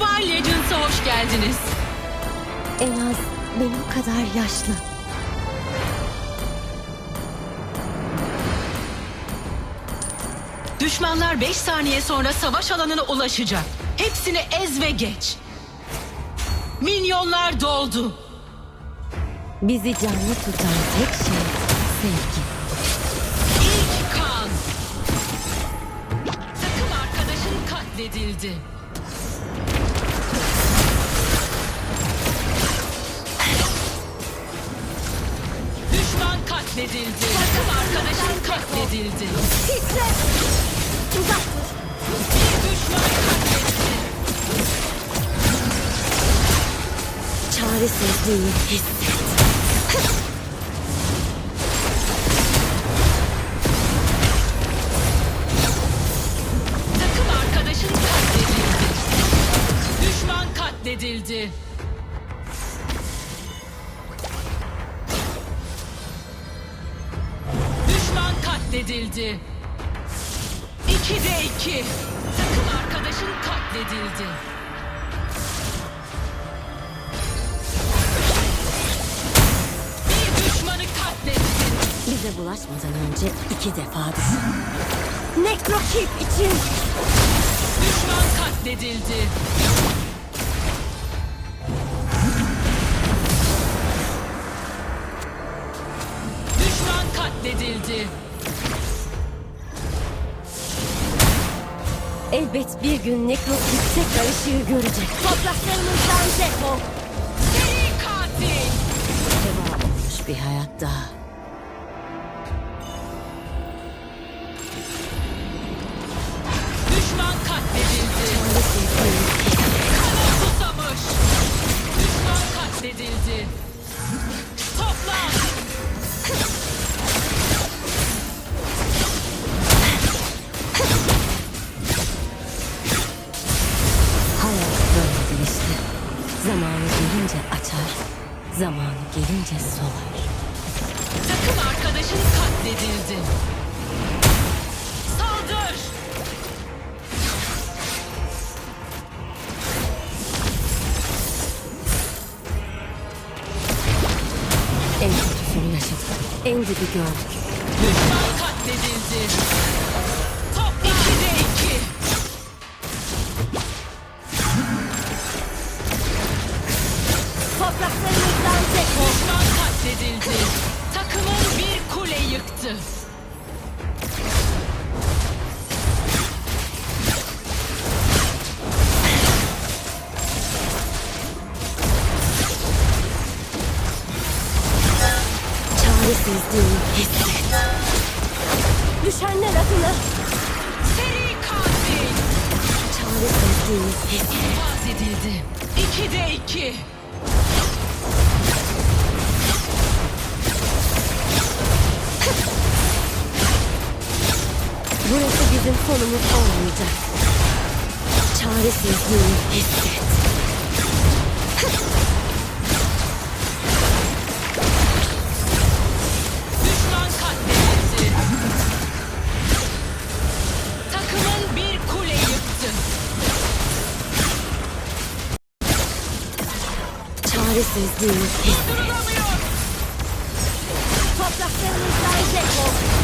Mobile Legends'a hoş geldiniz. En az benim kadar yaşlı. Düşmanlar 5 saniye sonra savaş alanına ulaşacak. Hepsini ez ve geç. Minyonlar doldu. Bizi canlı tutan tek şey sevgi. İlk kan. Takım arkadaşın katledildi. Katledildi. Takım arkadaşın katledildi. Titre! Uzak dur. Bir düşman katledildi. Çaresizliği hisset. Katledildi. İki de iki. Takım arkadaşın katledildi. Bir düşmanı katlettin. Bize bulaşmadan önce iki defa düşün. Nekrokip için Düşman katledildi. Elbet bir gün nekrokip tekrar ışığı görecek. Topraklarımızdan defol. Seri katil. Heva olmuş bir hayat daha. Düşman katledildi. Kana susamış. Düşman katledildi. Zamanı gelince açar, zamanı gelince solar. Takım arkadaşın katledildi. Saldır. En kötüsünü yaşadık. En dibi gördük. Düşman katledildi. Topraklarımızdan defol. Düşman katledildi. Takımın bir kule yıktı. Çaresizliği hisset. Düşenler adına Seri katil. çaresizliği hisset. İnfaz edildi. 2'de 2. Burası sonumuz olmayacak. Çaresizliği hisset. Düşman katledildi. Takımın bir kule yıktı. Çaresizliği hisset. Topraklarımızdan defol. Durdurulamıyor.